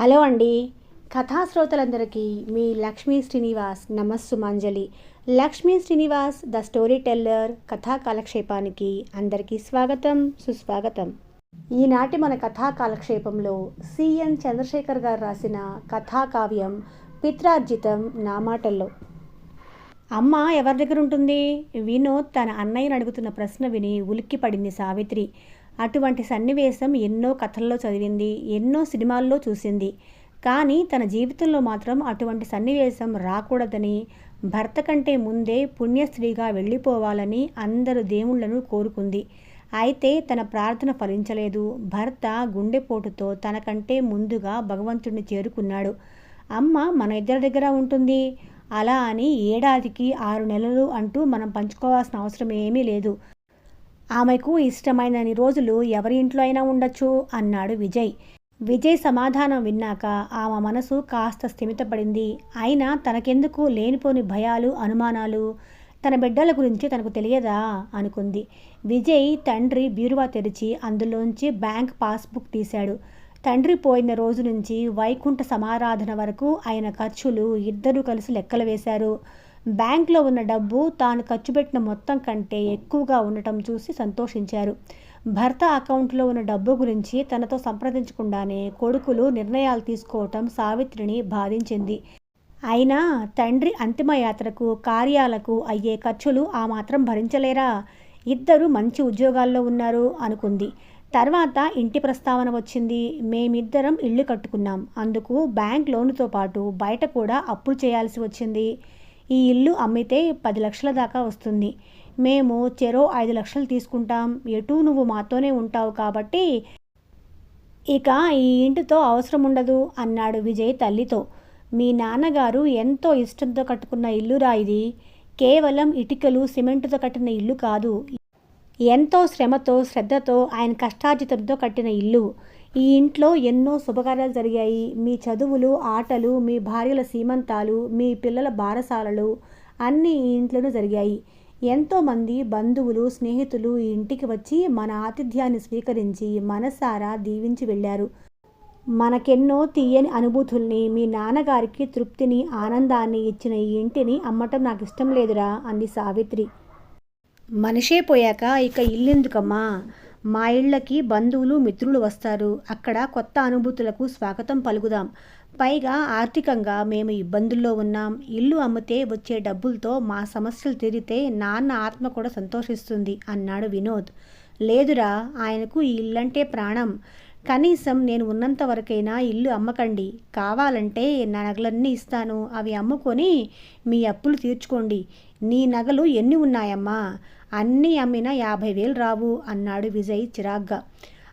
Hello అండి. కథాశ్రోతలందరికీ మీ లక్ష్మీ శ్రీనివాస్ నమస్సుమాంజలి Lakshmi Srinivas the story teller కథా కాలక్షేపానికి అందరికీ స్వాగతం సుస్వాగతం. ఈనాటి మన కథా కాలక్షేపంలో సిఎన్ చంద్రశేఖర్ గారు రాసిన కథా కావ్యం పిత్రార్జితం నా మాటల్లో. అమ్మ ఎవరి దగ్గర ఉంటుంది వినోద్ తన అన్నయ్యను అడుగుతున్న ప్రశ్న విని ఉలిక్కి పడింది సావిత్రి. అటువంటి సన్నివేశం ఎన్నో కథల్లో చదివింది ఎన్నో సినిమాల్లో చూసింది. కానీ తన జీవితంలో మాత్రం అటువంటి సన్నివేశం రాకూడదని భర్త కంటే ముందే పుణ్యస్త్రీగా వెళ్ళిపోవాలని అందరు దేవుళ్ళను కోరుకుంది. అయితే తన ప్రార్థన ఫలించలేదు. భర్త గుండెపోటుతో తనకంటే ముందుగా భగవంతుడిని చేరుకున్నాడు. అమ్మ మన ఇద్దరి దగ్గర ఉంటుంది. అలా అని ఏడాదికి ఆరు నెలలు అంటూ మనం పంచుకోవాల్సిన అవసరం ఏమీ లేదు. ఆమెకు ఇష్టమైనన్ని రోజులు ఎవరి ఇంట్లో అయినా ఉండొచ్చు అన్నాడు విజయ్. విజయ్ సమాధానం విన్నాక ఆమె మనసు కాస్త స్థిమితపడింది. అయినా తనకెందుకు లేనిపోని భయాలు అనుమానాలు? తన బిడ్డల గురించి తనకు తెలియదా? అనుకుంది. విజయ్ తండ్రి బీరువా తెరిచి అందులోంచి బ్యాంక్ పాస్బుక్ తీశాడు. తండ్రి పోయిన రోజు నుంచి వైకుంఠ సమారాధన వరకు ఆయన ఖర్చులు ఇద్దరూ కలిసి లెక్కలు వేశారు. బ్యాంక్లో ఉన్న డబ్బు తాను ఖర్చు పెట్టిన మొత్తం కంటే ఎక్కువగా ఉండటం చూసి సంతోషించారు. భర్త అకౌంట్లో ఉన్న డబ్బు గురించి తనతో సంప్రదించకుండానే కొడుకులు నిర్ణయాలు తీసుకోవటం సావిత్రిని బాధించింది. అయినా తండ్రి అంతిమయాత్రకు కార్యాలకు అయ్యే ఖర్చులు ఆ మాత్రం భరించలేరా? ఇద్దరు మంచి ఉద్యోగాల్లో ఉన్నారు అనుకుంది. తర్వాత ఇంటి ప్రస్తావన వచ్చింది. మేమిద్దరం ఇల్లు కట్టుకున్నాం. అందుకు బ్యాంక్ లోనుతో పాటు బయట కూడా అప్పులు చేయాల్సి వచ్చింది. ఈ ఇల్లు అమ్మితే పది లక్షల దాకా వస్తుంది. మేము చెరో ఐదు లక్షలు తీసుకుంటాం. ఎటు నువ్వు మాతోనే ఉంటావు కాబట్టి ఇక ఈ ఇంటితో అవసరం ఉండదు అన్నాడు విజయ్ తల్లితో. మీ నాన్నగారు ఎంతో ఇష్టంతో కట్టుకున్న ఇల్లురా ఇది. కేవలం ఇటుకలు సిమెంటుతో కట్టిన ఇల్లు కాదు. ఎంతో శ్రమతో శ్రద్ధతో ఆయన కష్టార్జితంతో కట్టిన ఇల్లు. ఈ ఇంట్లో ఎన్నో శుభకార్యాలు జరిగాయి. మీ చదువులు ఆటలు మీ భార్యల సీమంతాలు మీ పిల్లల బారసాలలు అన్నీ ఈ ఇంట్లోనూ జరిగాయి. ఎంతోమంది బంధువులు స్నేహితులు ఈ ఇంటికి వచ్చి మన ఆతిథ్యాన్ని స్వీకరించి మనసారా దీవించి వెళ్ళారు. మనకెన్నో తీయని అనుభూతుల్ని మీ నాన్నగారికి తృప్తిని ఆనందాన్ని ఇచ్చిన ఈ ఇంటిని అమ్మటం నాకు ఇష్టం లేదురా అంది సావిత్రి. మనిషే పోయాక ఇక ఇల్లెందుకమ్మా? మా ఇళ్ళకి బంధువులు మిత్రులు వస్తారు. అక్కడ కొత్త అనుభూతులకు స్వాగతం పలుకుదాం. పైగా ఆర్థికంగా మేము ఇబ్బందుల్లో ఉన్నాం. ఇల్లు అమ్మితే వచ్చే డబ్బులతో మా సమస్యలు తీరితే నాన్న ఆత్మ కూడా సంతోషిస్తుంది అన్నాడు వినోద్. లేదురా ఆయనకు ఈ ఇల్లంటే ప్రాణం. కనీసం నేను ఉన్నంత వరకైనా ఇల్లు అమ్మకండి. కావాలంటే నా నగలన్నీ ఇస్తాను. అవి అమ్ముకొని మీ అప్పులు తీర్చుకోండి. నీ నగలు ఎన్ని ఉన్నాయమ్మా? అన్నీ అమ్మినా యాభై వేలు రావు అన్నాడు విజయ్ చిరాగ్గా.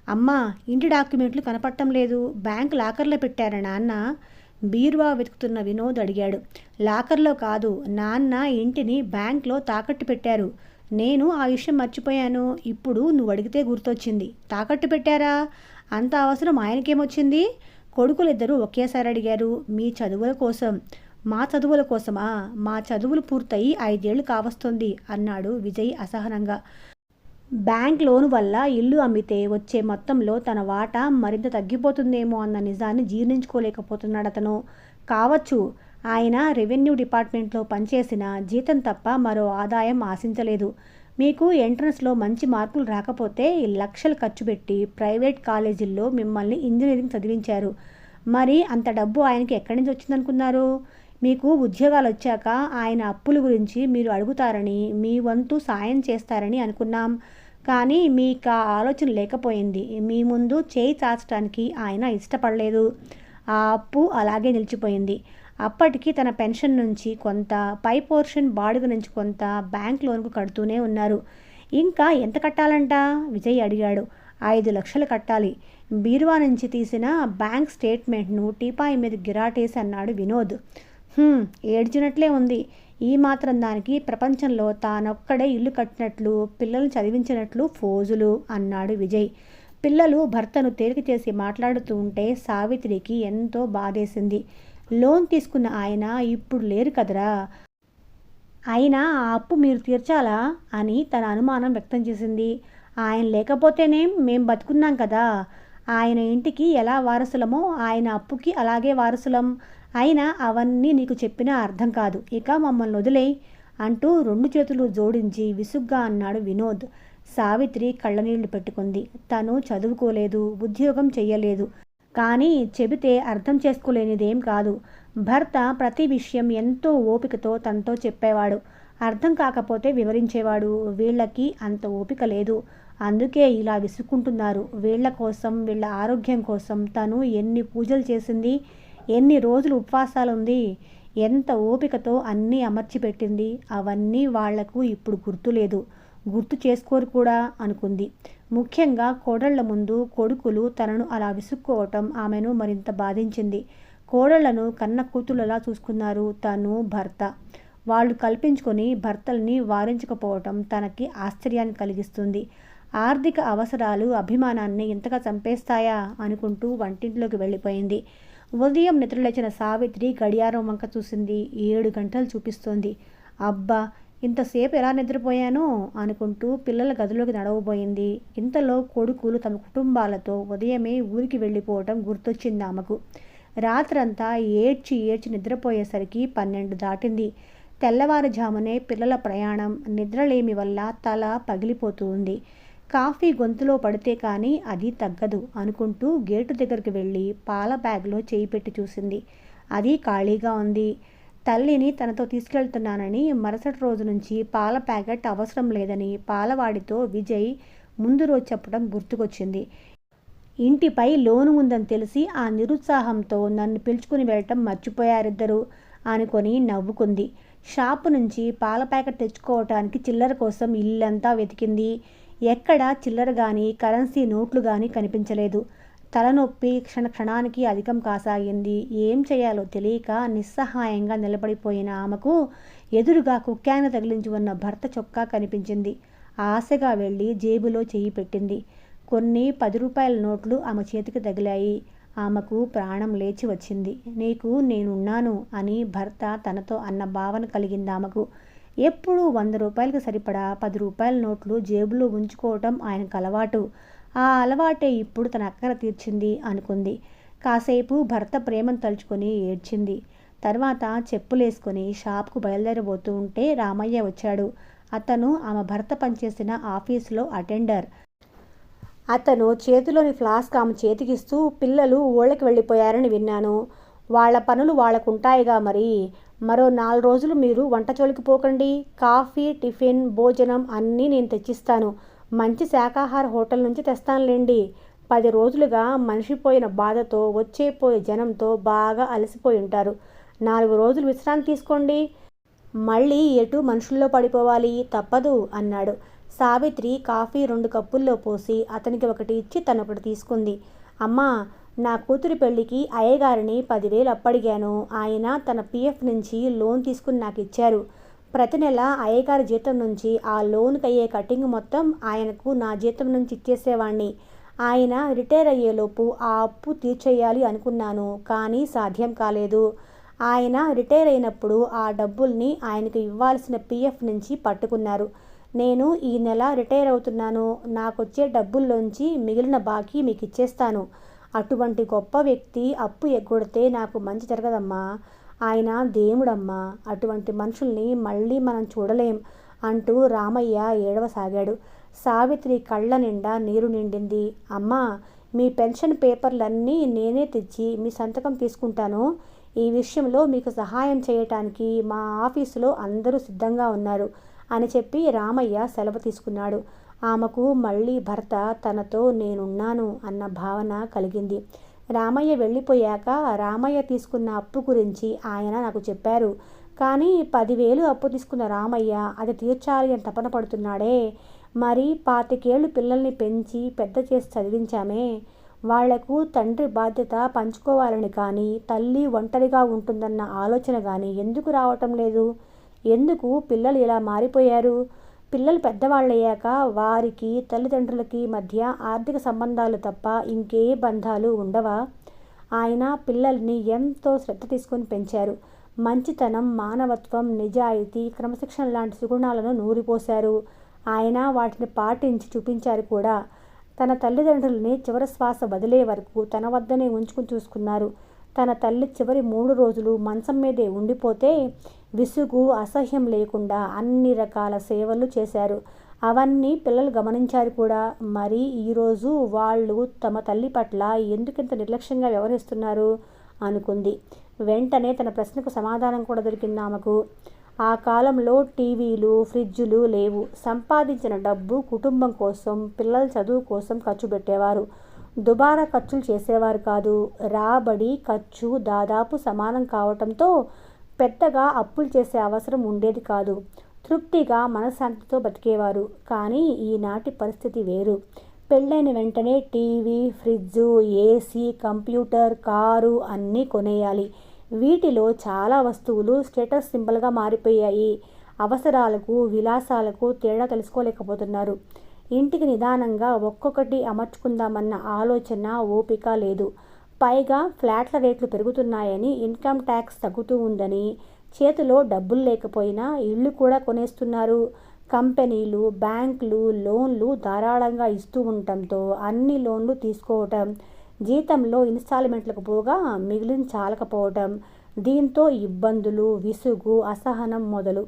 అమ్మా ఇంటి డాక్యుమెంట్లు కనపడటం లేదు. బ్యాంక్ లాకర్లో పెట్టారా నాన్న? బీరువా వెతుకుతున్న వినోద్ అడిగాడు. లాకర్లో కాదు నాన్న ఇంటిని బ్యాంక్లో తాకట్టు పెట్టారు. నేను ఆ విషయం మర్చిపోయాను. ఇప్పుడు నువ్వు అడిగితే గుర్తొచ్చింది. తాకట్టు పెట్టారా? అంత అవసరం ఆయనకేమొచ్చింది? కొడుకులిద్దరూ ఒకేసారి అడిగారు. మీ చదువుల కోసం. మా చదువుల కోసమా? మా చదువులు పూర్తయి ఐదేళ్ళు కావస్తుంది అన్నాడు విజయ్ అసహనంగా. బ్యాంక్ లోను వల్ల ఇల్లు అమ్మితే వచ్చే మొత్తంలో తన వాటా మరింత తగ్గిపోతుందేమో అన్న నిజాన్ని జీర్ణించుకోలేకపోతున్నాడు అతను. కావచ్చు ఆయన రెవెన్యూ డిపార్ట్మెంట్లో పనిచేసిన జీతం తప్ప మరో ఆదాయం ఆశించలేదు. మీకు ఎంట్రన్స్లో మంచి మార్కులు రాకపోతే లక్షలు ఖర్చు పెట్టి ప్రైవేట్ కాలేజీల్లో మిమ్మల్ని ఇంజనీరింగ్ చదివించారు. మరి అంత డబ్బు ఆయనకి ఎక్కడి నుంచి వచ్చిందనుకున్నారు? మీకు ఉద్యోగాలు వచ్చాక ఆయన అప్పుల గురించి మీరు అడుగుతారని మీ వంతు సాయం చేస్తారని అనుకున్నాం. కానీ మీకు ఆ ఆలోచన లేకపోయింది. మీ ముందు చేయి చాచడానికి ఆయన ఇష్టపడలేదు. ఆ అప్పు అలాగే నిలిచిపోయింది. అప్పటికి తన పెన్షన్ నుంచి కొంత పై పోర్షన్ బాడుగ నుంచి కొంత బ్యాంక్ లోన్కు కడుతూనే ఉన్నారు. ఇంకా ఎంత కట్టాలంట? విజయ్ అడిగాడు. ఐదు లక్షలు కట్టాలి. బీరువా నుంచి తీసిన బ్యాంక్ స్టేట్మెంట్ను టీపాయి మీద గిరాటేసి అన్నాడు వినోద్. ఏడ్చినట్లే ఉంది. ఈ మాత్రం దానికి ప్రపంచంలో తానొక్కడే ఇల్లు కట్టినట్లు పిల్లల్ని చదివించినట్లు ఫోజులు అన్నాడు విజయ్. పిల్లలు భర్తను తేలిక చేసి మాట్లాడుతూ ఉంటే సావిత్రికి ఎంతో బాధేసింది. లోన్ తీసుకున్న ఆయన ఇప్పుడు లేరు కదరా? అయినా ఆ అప్పు మీరు తీర్చాలా? అని తన అనుమానం వ్యక్తం చేసింది. ఆయన లేకపోతేనే మేం బతుకున్నాం కదా? ఆయన ఇంటికి ఎలా వారసులమో ఆయన అప్పుకి అలాగే వారసులం. అయినా అవన్నీ నీకు చెప్పినా అర్థం కాదు. ఇక మమ్మల్ని వదిలేయ్ అంటూ రెండు చేతులు జోడించి విసుగ్గా అన్నాడు వినోద్. సావిత్రి కళ్ళనీళ్ళు పెట్టుకుంది. తను చదువుకోలేదు ఉద్యోగం చెయ్యలేదు. కానీ చెబితే అర్థం చేసుకోలేనిదేం కాదు. భర్త ప్రతి విషయం ఎంతో ఓపికతో తనతో చెప్పేవాడు. అర్థం కాకపోతే వివరించేవాడు. వీళ్ళకి అంత ఓపిక లేదు. అందుకే ఇలా విసుక్కుంటున్నారు. వీళ్ళ కోసం వీళ్ళ ఆరోగ్యం కోసం తను ఎన్ని పూజలు చేసింది ఎన్ని రోజులు ఉపవాసాలు ఉంది ఎంత ఓపికతో అన్నీ అమర్చిపెట్టింది? అవన్నీ వాళ్ళకు ఇప్పుడు గుర్తులేదు. గుర్తు చేసుకోరు కూడా అనుకుంది. ముఖ్యంగా కోడళ్ళ ముందు కొడుకులు తనను అలా విసుక్కోవటం ఆమెను మరింత బాధించింది. కోడళ్ళను కన్న కూతుళ్ళలా చూసుకున్నారు తను భర్త. వాళ్ళు కల్పించుకొని భర్తల్ని వారించకపోవటం తనకి ఆశ్చర్యాన్ని కలిగిస్తుంది. ఆర్థిక అవసరాలు అభిమానాన్ని ఇంతగా చంపేస్తాయా అనుకుంటూ వంటింట్లోకి వెళ్ళిపోయింది. ఉదయం నిద్రలేచిన సావిత్రి గడియారం వంక చూసింది. ఏడు గంటలు చూపిస్తోంది. అబ్బా ఇంతసేపు ఎలా నిద్రపోయానో అనుకుంటూ పిల్లల గదిలోకి నడవబోయింది. ఇంతలో కొడుకులు తమ కుటుంబాలతో ఉదయమే ఊరికి వెళ్ళిపోవటం గుర్తొచ్చింది ఆమెకు. రాత్రంతా ఏడ్చి ఏడ్చి నిద్రపోయేసరికి పన్నెండు దాటింది. తెల్లవారుజామునే పిల్లల ప్రయాణం నిద్రలేమి వల్ల తల పగిలిపోతూ ఉంది. కాఫీ గొంతులో పడితే కానీ అది తగ్గదు అనుకుంటూ గేటు దగ్గరికి వెళ్ళి పాల బ్యాగ్లో చేయి పెట్టి చూసింది. అది ఖాళీగా ఉంది. తల్లిని తనతో తీసుకెళ్తున్నానని మరుసటి రోజు నుంచి పాల ప్యాకెట్ అవసరం లేదని పాలవాడితో విజయ్ ముందు రోజు చెప్పడం గుర్తుకొచ్చింది. ఇంటిపై లోను ఉందని తెలిసి ఆ నిరుత్సాహంతో నన్ను పిలుచుకుని వెళ్ళటం మర్చిపోయారిద్దరు అనుకొని నవ్వుకుంది. షాపు నుంచి పాల ప్యాకెట్ తెచ్చుకోవటానికి చిల్లర కోసం ఇల్లంతా వెతికింది. ఎక్కడా చిల్లర కానీ కరెన్సీ నోట్లు కానీ కనిపించలేదు. తలనొప్పి క్షణ క్షణానికి అధికం కాసాగింది. ఏం చేయాలో తెలియక నిస్సహాయంగా నిలబడిపోయిన ఆమెకు ఎదురుగా కుక్కాను తగిలించి ఉన్న భర్త చొక్కా కనిపించింది. ఆశగా వెళ్ళి జేబులో చేయి పెట్టింది. కొన్ని పది రూపాయల నోట్లు ఆమె చేతికి తగిలాయి. ఆమెకు ప్రాణం లేచి వచ్చింది. నీకు నేనున్నాను అని భర్త తనతో అన్న భావన కలిగింది ఆమెకు. ఎప్పుడూ వంద రూపాయలకు సరిపడా పది రూపాయల నోట్లు జేబులో ఉంచుకోవటం ఆయనకు అలవాటు. ఆ అలవాటే ఇప్పుడు తన అక్కర తీర్చింది అనుకుంది. కాసేపు భర్త ప్రేమను తలుచుకొని ఏడ్చింది. తర్వాత చెప్పులేసుకొని షాప్కు బయలుదేరబోతూ ఉంటే రామయ్య వచ్చాడు. అతను ఆమె భర్త పనిచేసిన ఆఫీసులో అటెండర్. అతను చేతిలోని ఫ్లాస్క్ ఆమె చేతికిస్తూ పిల్లలు ఊళ్ళకి వెళ్ళిపోయారని విన్నాను. వాళ్ళ పనులు వాళ్ళకుంటాయిగా మరి. మరో నాలుగు రోజులు మీరు వంట చోలికి పోకండి. కాఫీ టిఫిన్ భోజనం అన్నీ నేను తెచ్చిస్తాను. మంచి శాకాహార హోటల్ నుంచి తెస్తానులేండి. పది రోజులుగా మనిషిపోయిన బాధతో వచ్చేపోయే జనంతో బాగా అలసిపోయి ఉంటారు. నాలుగు రోజులు విశ్రాంతి తీసుకోండి. మళ్ళీ ఎటు మనుషుల్లో పడిపోవాలి? తప్పదు అన్నాడు. సావిత్రి కాఫీ రెండు కప్పుల్లో పోసి అతనికి ఒకటి ఇచ్చి తనొకటి తీసుకుంది. అమ్మా నా కూతురి పెళ్ళికి అయ్యగారిని పదివేలు అప్పడిగాను. ఆయన తన పిఎఫ్ నుంచి లోన్ తీసుకుని నాకు ఇచ్చారు. ప్రతి నెల అయ్యగారి జీతం నుంచి ఆ లోన్కి అయ్యే కటింగ్ మొత్తం ఆయనకు నా జీతం నుంచి ఇచ్చేసేవాణ్ణి. ఆయన రిటైర్ అయ్యేలోపు ఆ అప్పు తీర్చేయాలి అనుకున్నాను కానీ సాధ్యం కాలేదు. ఆయన రిటైర్ అయినప్పుడు ఆ డబ్బుల్ని ఆయనకు ఇవ్వాల్సిన పిఎఫ్ నుంచి పట్టుకున్నారు. నేను ఈ నెల రిటైర్ అవుతున్నాను. నాకొచ్చే డబ్బుల్లోంచి మిగిలిన బాకీ మీకు ఇచ్చేస్తాను అటువంటి గొప్ప వ్యక్తి అప్పు ఎగ్గొడితే నాకు మంచి జరగదమ్మా. ఆయన దేవుడమ్మా. అటువంటి మనుషుల్ని మళ్ళీ మనం చూడలేం అంటూ రామయ్య ఏడవసాగాడు. సావిత్రి కళ్ళ నిండా నీరు నిండింది. అమ్మా మీ పెన్షన్ పేపర్లన్నీ నేనే తెచ్చి మీ సంతకం తీసుకుంటాను. ఈ విషయంలో మీకు సహాయం చేయటానికి మా ఆఫీసులో అందరూ సిద్ధంగా ఉన్నారు అని చెప్పి రామయ్య సెలవు తీసుకున్నాడు. ఆమెకు మళ్ళీ భర్త తనతో నేనున్నాను అన్న భావన కలిగింది. రామయ్య వెళ్ళిపోయాక రామయ్య తీసుకున్న అప్పు గురించి ఆయన నాకు చెప్పారు. కానీ పదివేలు అప్పు తీసుకున్న రామయ్య అది తీర్చాలి అని తపన పడుతున్నాడే. మరి పాతికేళ్ళు పిల్లల్ని పెంచి పెద్ద చేసి చదివించామే. వాళ్ళకు తండ్రి బాధ్యత పంచుకోవాలని కానీ తల్లి ఒంటరిగా ఉంటుందన్న ఆలోచన కానీ ఎందుకు రావటం లేదు? ఎందుకు పిల్లలు ఇలా మారిపోయారు? పిల్లలు పెద్దవాళ్ళయ్యాక వారికి తల్లిదండ్రులకి మధ్య ఆర్థిక సంబంధాలు తప్ప ఇంకే బంధాలు ఉండవా? ఆయన పిల్లల్ని ఎంతో శ్రద్ధ తీసుకొని పెంచారు. మంచితనం మానవత్వం నిజాయితీ క్రమశిక్షణ లాంటి సుగుణాలను నూరిపోశారు. ఆయన వాటిని పాటించి చూపించారు కూడా. తన తల్లిదండ్రుల్ని చివరి శ్వాస వదిలే వరకు తన వద్దనే ఉంచుకుని చూసుకున్నారు. తన తల్లి చివరి మూడు రోజులు మంచం మీదే ఉండిపోతే విసుగు అసహ్యం లేకుండా అన్ని రకాల సేవలు చేశారు. అవన్నీ పిల్లలు గమనించారు కూడా. మరి ఈరోజు వాళ్ళు తమ తల్లి పట్ల ఎందుకింత నిర్లక్ష్యంగా వ్యవహరిస్తున్నారు? అనుకుంది. వెంటనే తన ప్రశ్నకు సమాధానం కూడా దొరికింది ఆమెకు. ఆ కాలంలో టీవీలు ఫ్రిడ్జులు లేవు. సంపాదించిన డబ్బు కుటుంబం కోసం పిల్లల చదువు కోసం ఖర్చు పెట్టేవారు. దుబారా ఖర్చులు చేసేవారు కాదు. రాబడి ఖర్చు దాదాపు సమానం కావటంతో పెద్దగా అప్పులు చేసే అవసరం ఉండేది కాదు. తృప్తిగా మనశ్శాంతితో బతికేవారు. కానీ ఈనాటి పరిస్థితి వేరు. పెళ్ళైన వెంటనే TV fridge AC computer car అన్నీ కొనేయాలి. వీటిలో చాలా వస్తువులు స్టేటస్ సింబల్గా మారిపోయాయి. అవసరాలకు విలాసాలకు తేడా తెలుసుకోలేకపోతున్నారు. ఇంటికి నిదానంగా ఒక్కొక్కటి అమర్చుకుందామన్న ఆలోచన ఓపిక లేదు. పైగా ఫ్లాట్ల రేట్లు పెరుగుతున్నాయని ఇన్కమ్ ట్యాక్స్ తగ్గుతూ ఉందని చేతిలో డబ్బులు లేకపోయినా ఇళ్ళు కూడా కొనేస్తున్నారు. కంపెనీలు బ్యాంకులు లోన్లు ధారాళంగా ఇస్తూ ఉండటంతో అన్ని లోన్లు తీసుకోవటం జీతంలో ఇన్స్టాల్మెంట్లకు పోగా మిగిలిన చాలకపోవటం దీంతో ఇబ్బందులు విసుగు అసహనం మొదలు.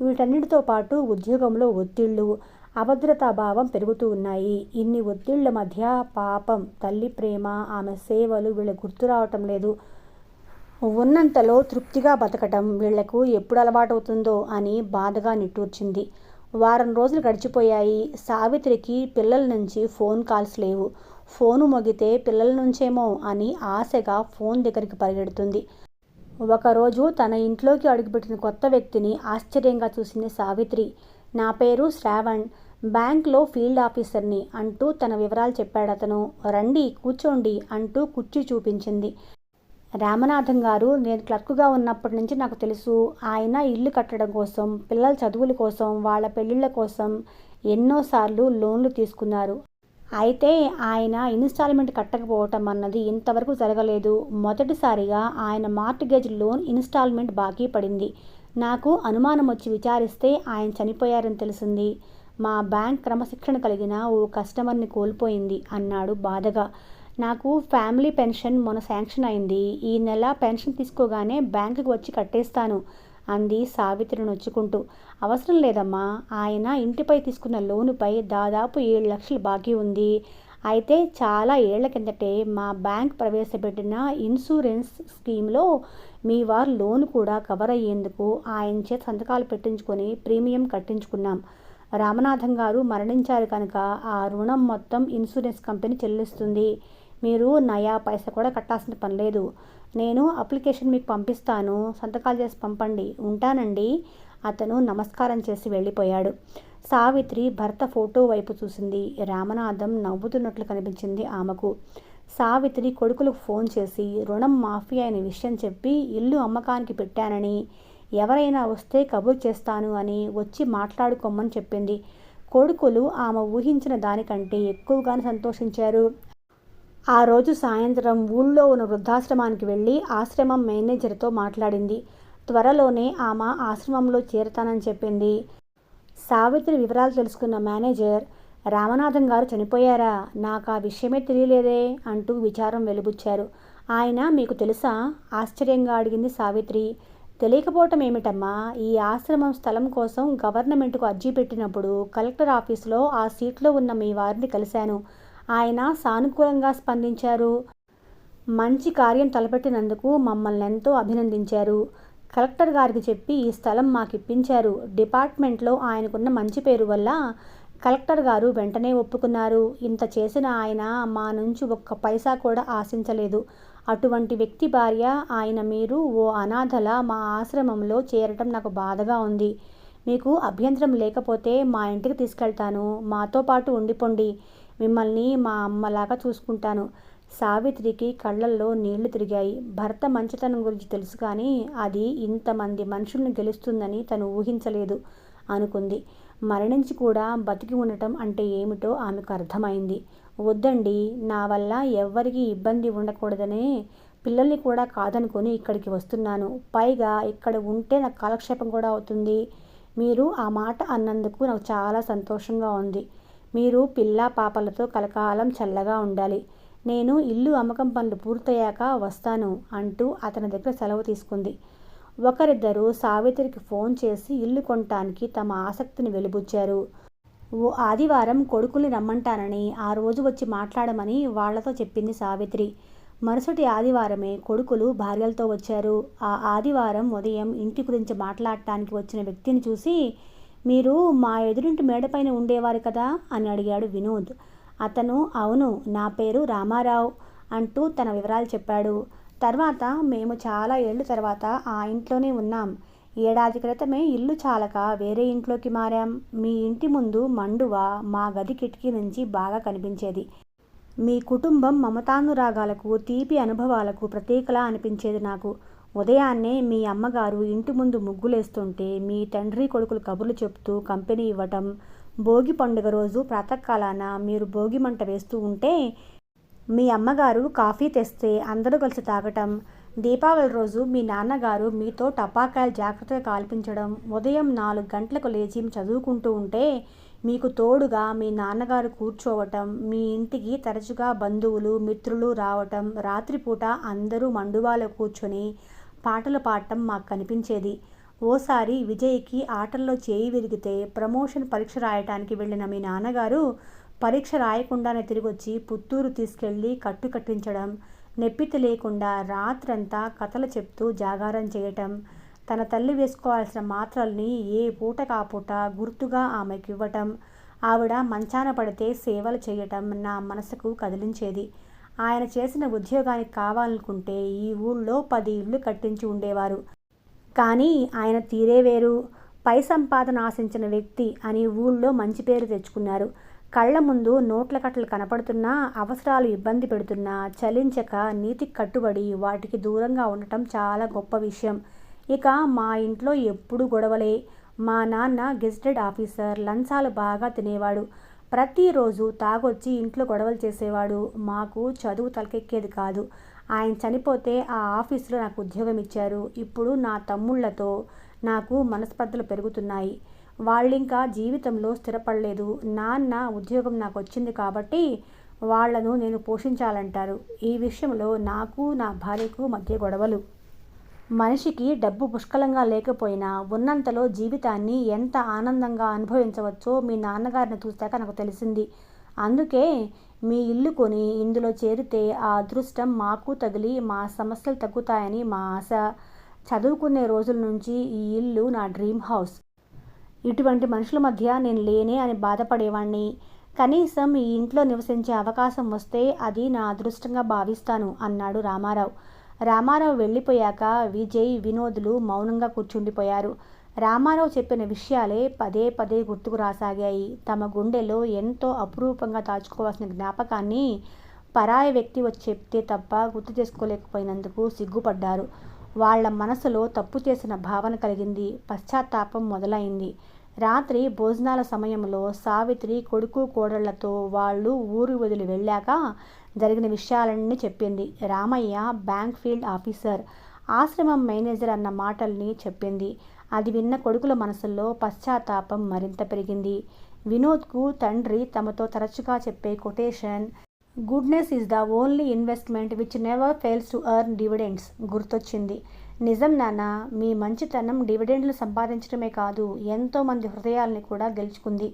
వీటన్నిటితో పాటు ఉద్యోగంలో ఒత్తిళ్ళు అభద్రతా భావం పెరుగుతూ ఉన్నాయి. ఇన్ని ఒత్తిళ్ళ మధ్య పాపం తల్లి ప్రేమ ఆమె సేవలు వీళ్ళ గుర్తు రావటం లేదు. ఉన్నంతలో తృప్తిగా బతకటం వీళ్ళకు ఎప్పుడు అలవాటవుతుందో అని బాధగా నిట్టూర్చింది. వారం రోజులు గడిచిపోయాయి. సావిత్రికి పిల్లల నుంచి ఫోన్ కాల్స్ లేవు. ఫోను మొగితే పిల్లల నుంచేమో అని ఆశగా ఫోన్ దగ్గరికి పరిగెడుతుంది. ఒకరోజు తన ఇంట్లోకి అడుగుపెట్టిన కొత్త వ్యక్తిని ఆశ్చర్యంగా చూసింది సావిత్రి. నా పేరు శ్రావణ్. బ్యాంక్లో ఫీల్డ్ ఆఫీసర్ని అంటూ తన వివరాలు చెప్పాడతను. రండి కూర్చోండి అంటూ కుర్చీ చూపించింది. రామనాథం గారు నేను క్లర్క్గా ఉన్నప్పటి నుంచి నాకు తెలుసు ఆయన ఇల్లు కట్టడం కోసం పిల్లల చదువుల కోసం వాళ్ళ పెళ్ళిళ్ళ కోసం ఎన్నోసార్లు లోన్లు తీసుకున్నారు. అయితే ఆయన ఇన్స్టాల్మెంట్ కట్టకపోవటం అన్నది ఇంతవరకు జరగలేదు. మొదటిసారిగా ఆయన మార్టిగేజ్ లోన్ ఇన్స్టాల్మెంట్ బాకీ పడింది. నాకు అనుమానం వచ్చి విచారిస్తే ఆయన చనిపోయారని తెలిసింది. మా బ్యాంక్ క్రమశిక్షణ కలిగిన ఓ కస్టమర్ని కోల్పోయింది అన్నాడు బాధగా. నాకు ఫ్యామిలీ పెన్షన్ మొన్న శాంక్షన్ అయింది. ఈ నెల పెన్షన్ తీసుకోగానే బ్యాంకుకి వచ్చి కట్టేస్తాను అంది సావిత్రి నొచ్చుకుంటూ. అవసరం లేదమ్మా ఆయన ఇంటిపై తీసుకున్న లోనుపై దాదాపు ఏడు లక్షలు బాకీ ఉంది. అయితే చాలా ఏళ్ళ కిందటే మా బ్యాంక్ ప్రవేశపెట్టిన ఇన్సూరెన్స్ స్కీమ్లో మీ వారు లోన్ కూడా కవర్ అయ్యేందుకు ఆయన చేత సంతకాలు పెట్టించుకొని ప్రీమియం కట్టించుకున్నాం. రామనాథం గారు మరణించారు కనుక ఆ రుణం మొత్తం ఇన్సూరెన్స్ కంపెనీ చెల్లిస్తుంది. మీరు నయా పైసా కూడా కట్టాల్సిన పని లేదు. నేను అప్లికేషన్ మీకు పంపిస్తాను. సంతకాలు చేసి పంపండి. ఉంటానండి. అతను నమస్కారం చేసి వెళ్ళిపోయాడు. సావిత్రి భర్త ఫోటో వైపు చూసింది. రామనాథం నవ్వుతున్నట్లు కనిపించింది ఆమెకు. సావిత్రి కొడుకులకు ఫోన్ చేసి రుణం మాఫీ అయిన విషయం చెప్పి ఇల్లు అమ్మకానికి పెట్టానని ఎవరైనా వస్తే కబుర్ చేస్తాను అని వచ్చి మాట్లాడుకోమని చెప్పింది. కొడుకులు ఆమె ఊహించిన దానికంటే ఎక్కువగానే సంతోషించారు. ఆ రోజు సాయంత్రం ఊళ్ళో ఉన్న వృద్ధాశ్రమానికి వెళ్ళి ఆశ్రమం మేనేజర్తో మాట్లాడింది. త్వరలోనే ఆమె ఆశ్రమంలో చేరతానని చెప్పింది. సావిత్రి వివరాలు తెలుసుకున్న మేనేజర్ రామనాథం గారు చనిపోయారా? నాకు ఆ విషయమే తెలియలేదే అంటూ విచారం వెలుబుచ్చారు. ఆయన మీకు తెలుసా? ఆశ్చర్యంగా అడిగింది సావిత్రి. తెలియకపోవటం ఏమిటమ్మా? ఈ ఆశ్రమం స్థలం కోసం గవర్నమెంట్కు అర్జీ పెట్టినప్పుడు కలెక్టర్ ఆఫీసులో ఆ సీట్లో ఉన్న మీ వారిని కలిశాను. ఆయన సానుకూలంగా స్పందించారు. మంచి కార్యం తలపెట్టినందుకు మమ్మల్ని ఎంతో అభినందించారు. కలెక్టర్ గారికి చెప్పి ఈ స్థలం మాకు ఇప్పించారు డిపార్ట్మెంట్లో ఆయనకున్న మంచి పేరు వల్ల కలెక్టర్ గారు వెంటనే ఒప్పుకున్నారు. ఇంత చేసిన ఆయన మా నుంచి ఒక్క పైసా కూడా ఆశించలేదు. అటువంటి వ్యక్తి భార్య ఆయన మీరు ఓ అనాథల మా ఆశ్రమంలో చేరటం నాకు బాధగా ఉంది. మీకు అభ్యంతరం లేకపోతే మా ఇంటికి తీసుకెళ్తాను. మాతో పాటు ఉండిపోండి. మిమ్మల్ని మా అమ్మలాగా చూసుకుంటాను. సావిత్రికి కళ్ళల్లో నీళ్ళు తిరిగాయి. భర్త మంచితనం గురించి తెలుసు కానీ అది ఇంతమంది మనుషుల్ని గెలుస్తుందని తను ఊహించలేదు అనుకుంది. మరణించి కూడా బతికి ఉండటం అంటే ఏమిటో ఆమెకు అర్థమైంది. వద్దండి నా వల్ల ఎవ్వరికీ ఇబ్బంది ఉండకూడదనే పిల్లల్ని కూడా కాదనుకొని ఇక్కడికి వస్తున్నాను. పైగా ఇక్కడ ఉంటే నాకు కాలక్షేపం కూడా అవుతుంది. మీరు ఆ మాట అన్నందుకు నాకు చాలా సంతోషంగా ఉంది. మీరు పిల్ల పాపలతో కలకాలం చల్లగా ఉండాలి. నేను ఇల్లు అమ్మకం పనులు పూర్తయ్యాక వస్తాను అంటూ అతని దగ్గర సెలవు తీసుకుంది. ఒకరిద్దరు సావిత్రికి ఫోన్ చేసి ఇల్లు కొనటానికి తమ ఆసక్తిని వెలిబుచ్చారు. ఓ ఆదివారం కొడుకుల్ని రమ్మంటానని ఆ రోజు వచ్చి మాట్లాడమని వాళ్ళతో చెప్పింది సావిత్రి. మరుసటి ఆదివారమే కొడుకులు భార్యలతో వచ్చారు. ఆ ఆదివారం ఉదయం ఇంటి గురించి మాట్లాడటానికి వచ్చిన వ్యక్తిని చూసి మీరు మా ఎదురింటి మేడపైన ఉండేవారు కదా? అని అడిగాడు వినోద్. అతను అవును నా పేరు రామారావు అంటూ తన వివరాలు చెప్పాడు. తర్వాత మేము చాలా ఏళ్ళ తర్వాత ఆ ఇంట్లోనే ఉన్నాం. ఏడాది క్రితమే ఇల్లు చాలక వేరే ఇంట్లోకి మారాం. మీ ఇంటి ముందు మండువ మా గది కిటికీ నుంచి బాగా కనిపించేది. మీ కుటుంబం మమతానురాగాలకు తీపి అనుభవాలకు ప్రతీకలా అనిపించేది నాకు. ఉదయాన్నే మీ అమ్మగారు ఇంటి ముందు ముగ్గులేస్తుంటే మీ తండ్రి కొడుకులు కబుర్లు చెప్తూ కంపెనీ ఇవ్వటం భోగి పండుగ రోజు ప్రాతకాలాన మీరు భోగి మంట వేస్తూ ఉంటే మీ అమ్మగారు కాఫీ తెస్తే అందరూ కలిసి తాగటం దీపావళి రోజు మీ నాన్నగారు మీతో టపాకాయలు జాగ్రత్తగా కాల్పించడం ఉదయం నాలుగు గంటలకు లేచి చదువుకుంటూ ఉంటే మీకు తోడుగా మీ నాన్నగారు కూర్చోవటం మీ ఇంటికి తరచుగా బంధువులు మిత్రులు రావటం రాత్రిపూట అందరూ మండువాలో కూర్చొని పాటలు పాడటం మాకు కనిపించేది. ఓసారి విజయ్కి ఆటల్లో చేయి విరిగితే ప్రమోషన్ పరీక్ష రాయటానికి వెళ్ళిన మీ నాన్నగారు పరీక్ష రాయకుండానే తిరిగొచ్చి పుత్తూరు తీసుకెళ్ళి కట్టు కట్టించడం నెప్పితి లేకుండా రాత్రంతా కథలు చెప్తూ జాగారం చేయటం తన తల్లి వేసుకోవాల్సిన మాత్రల్ని ఏ పూట కాపూట గుర్తుగా ఆమెకి ఇవ్వటం ఆవిడ మంచాన పడితే సేవలు చేయటం నా మనసుకు కదిలించేది. ఆయన చేసిన ఉద్యోగానికి కావాలనుకుంటే ఈ ఊళ్ళో పది ఇళ్ళు కట్టించి ఉండేవారు. కానీ ఆయన తీరే వేరు. పై సంపాదన ఆశించిన వ్యక్తి అని ఊళ్ళో మంచి పేరు తెచ్చుకున్నారు. కళ్ళ ముందు నోట్ల కట్టలు కనపడుతున్నా అవసరాలు ఇబ్బంది పెడుతున్నా చలించక నీతికి కట్టుబడి వాటికి దూరంగా ఉండటం చాలా గొప్ప విషయం. ఇక మా ఇంట్లో ఎప్పుడు గొడవలే. మా నాన్న గెజిటెడ్ ఆఫీసర్ లంచాలు బాగా తినేవాడు. ప్రతిరోజు తాగొచ్చి ఇంట్లో గొడవలు చేసేవాడు. మాకు చదువు తలకెక్కేది కాదు. ఆయన చనిపోతే ఆ ఆఫీసులో నాకు ఉద్యోగం ఇచ్చారు ఇప్పుడు నా తమ్ముళ్ళతో నాకు మనస్పర్ధలు పెరుగుతున్నాయి. వాళ్ళింకా జీవితంలో స్థిరపడలేదు. నాన్న ఉద్యోగం నాకు వచ్చింది కాబట్టి వాళ్ళను నేను పోషించాలంటారు. ఈ విషయంలో నాకు నా భార్యకు మధ్య గొడవలు. మనిషికి డబ్బు పుష్కలంగా లేకపోయినా ఉన్నంతలో జీవితాన్ని ఎంత ఆనందంగా అనుభవించవచ్చో మీ నాన్నగారిని చూశాక నాకు తెలిసింది. అందుకే మీ ఇల్లు కొని ఇందులో చేరితే ఆ అదృష్టం మాకు తగిలి మా సమస్యలు తగ్గుతాయని మా ఆశ. చదువుకునే రోజుల నుంచి ఈ ఇల్లు నా డ్రీమ్ హౌస్. ఇటువంటి మనుషుల మధ్య నేను లేనే అని బాధపడేవాణ్ణి. కనీసం ఈ ఇంట్లో నివసించే అవకాశం వస్తే అది నా అదృష్టంగా భావిస్తాను అన్నాడు రామారావు. రామారావు వెళ్ళిపోయాక విజయ్ వినోదులు మౌనంగా కూర్చుండిపోయారు. రామారావు చెప్పిన విషయాలే పదే పదే గుర్తుకు రాసాగాయి. తమ గుండెలో ఎంతో అపురూపంగా దాచుకోవాల్సిన జ్ఞాపకాన్ని పరాయ వ్యక్తి వచ్చి చెప్తే తప్ప గుర్తు చేసుకోలేకపోయినందుకు సిగ్గుపడ్డారు. వాళ్ళ మనసులో తప్పు చేసిన భావన కలిగింది. పశ్చాత్తాపం మొదలైంది. రాత్రి భోజనాల సమయంలో సావిత్రి కొడుకు కోడళ్ళతో వాళ్ళు ఊరు వదిలి వెళ్ళాక జరిగిన విషయాలన్నీ చెప్పింది. రామయ్య బ్యాంక్ ఫీల్డ్ ఆఫీసర్ ఆశ్రమం మేనేజర్ అన్న మాటల్ని చెప్పింది. అది విన్న కొడుకుల మనసుల్లో పశ్చాత్తాపం మరింత పెరిగింది. వినోద్కు తండ్రి తమతో తరచుగా చెప్పే quotation goodness is the only investment which never fails to earn dividends గుర్తొచ్చింది. నిజం నాన్న మీ మంచితనం డివిడెండ్లు సంపాదించడమే కాదు ఎంతోమంది హృదయాల్ని కూడా గెలుచుకుంది.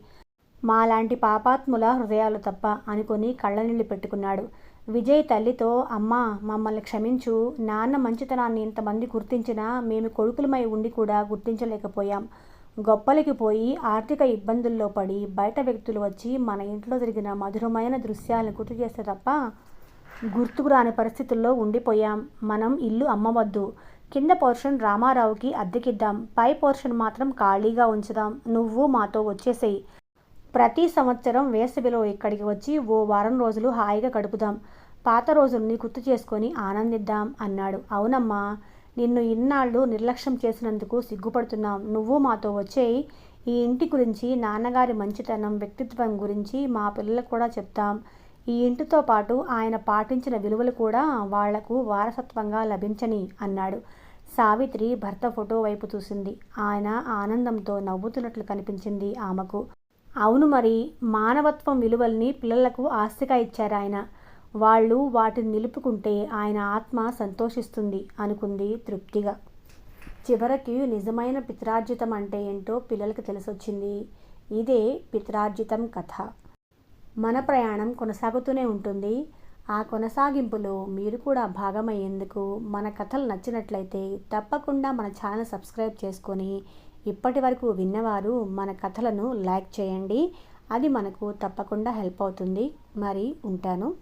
మాలాంటి పాపాత్ముల హృదయాలు తప్ప అనుకుని కళ్ళనీళ్ళు పెట్టుకున్నాడు. విజయ్ తల్లితో అమ్మా మమ్మల్ని క్షమించు. నాన్న మంచితనాన్ని ఇంతమంది గుర్తించినా మేము కొడుకులమై ఉండి కూడా గుర్తించలేకపోయాం. గొప్పలకి పోయి ఆర్థిక ఇబ్బందుల్లో పడి బయట వ్యక్తులు వచ్చి మన ఇంట్లో జరిగిన మధురమైన దృశ్యాలను గుర్తు చేస్తే తప్ప గుర్తుకు రాని పరిస్థితుల్లో ఉండిపోయాం. మనం ఇల్లు అమ్మవద్దు. కింద పోర్షన్ రామారావుకి అద్దెకిద్దాం. పై పోర్షన్ మాత్రం ఖాళీగా ఉంచుదాం. నువ్వు మాతో వచ్చేసేయి. ప్రతి సంవత్సరం వేసవిలో ఇక్కడికి వచ్చి ఓ వారం రోజులు హాయిగా గడుపుదాం. పాత రోజుల్ని గుర్తు చేసుకొని ఆనందిద్దాం అన్నాడు. అవునమ్మా. నిన్ను ఇన్నాళ్ళు నిర్లక్ష్యం చేసినందుకు సిగ్గుపడుతున్నాం. నువ్వు మాతో వచ్చేయి. ఈ ఇంటి గురించి నాన్నగారి మంచితనం వ్యక్తిత్వం గురించి మా పిల్లలకు కూడా చెప్తాం. ఈ ఇంటితో పాటు ఆయన పాటించిన విలువలు కూడా వాళ్ళకు వారసత్వంగా లభించని అన్నాడు. సావిత్రి భర్త ఫోటో వైపు చూసింది. ఆయన ఆనందంతో నవ్వుతున్నట్లు కనిపించింది ఆమెకు. అవును మరి మానవత్వం విలువల్ని పిల్లలకు ఆస్తిగా ఇచ్చారు ఆయన వాళ్ళు వాటిని నిలుపుకుంటే ఆయన ఆత్మ సంతోషిస్తుంది అనుకుంది తృప్తిగా. చివరికి నిజమైన పిత్రార్జితం అంటే ఏంటో పిల్లలకు తెలిసొచ్చింది. ఇదే పిత్రార్జితం కథ. మన ప్రయాణం కొనసాగుతూనే ఉంటుంది. ఆ కొనసాగింపులో మీరు కూడా భాగమయ్యేందుకు మన కథలు నచ్చినట్లయితే తప్పకుండా మన ఛానల్ సబ్స్క్రైబ్ చేసుకొని ఇప్పటి వరకు విన్నవారు మన కథలను లైక్ చేయండి. అది మనకు తప్పకుండా హెల్ప్ అవుతుంది. మరి ఉంటాను.